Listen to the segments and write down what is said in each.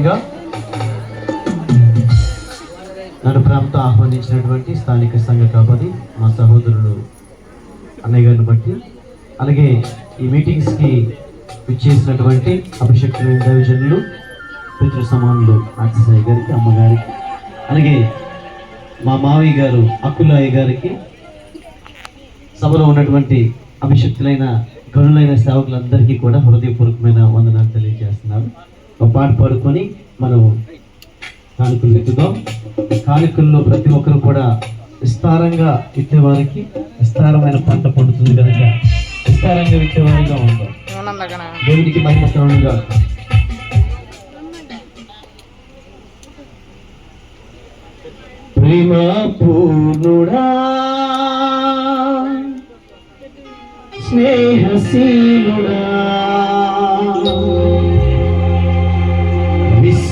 ముఖ్యంగా నన్ను ప్రేమతో ఆహ్వానించినటువంటి స్థానిక సంఘ కాపది మా సహోదరులు అన్నయ్య గారిని బట్టి అలాగే ఈ మీటింగ్స్కి ఇచ్చేసినటువంటి అభిషక్తులైన దైవజనులు పితృ సమానులు అక్షసాయి గారికి అమ్మగారికి అలాగే మా మావయ్య గారు అక్కులాయ్య గారికి సభలో ఉన్నటువంటి అభిషక్తులైన గనులైన సేవకులందరికీ కూడా హృదయపూర్వకమైన వందనాలు తెలియజేస్తున్నారు ఒక పాట పాడుకొని మనం కానుకలు ఎత్తుదాం కానుకల్లో ప్రతి ఒక్కరు కూడా విస్తారంగా ఇచ్చేవారికి విస్తారమైన పంట పండుతుంది కనుక విస్తారంగా ఇచ్చేవారిగా ఉందాం. దేవుడికి మహిమ కలుగునుగా. ప్రేమ పూర్ణుడా స్నేహశీలుడా.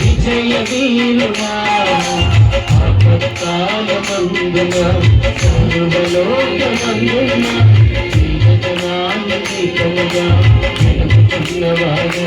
విజయ వీరుడా ఆపత్కాలమందున సర్వలోకమందున జీవజనాన్ని దీపముగా వెలుగుతున్నవాడు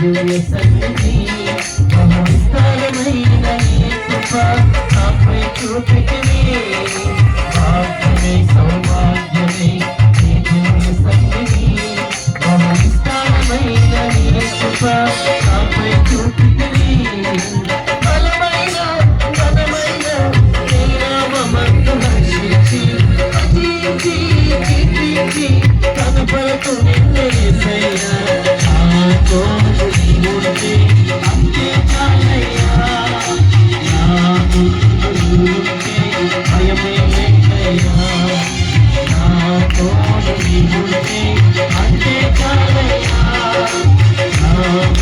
సన్నిధి మహోత్సాహమైన కృప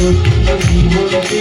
জীবনকে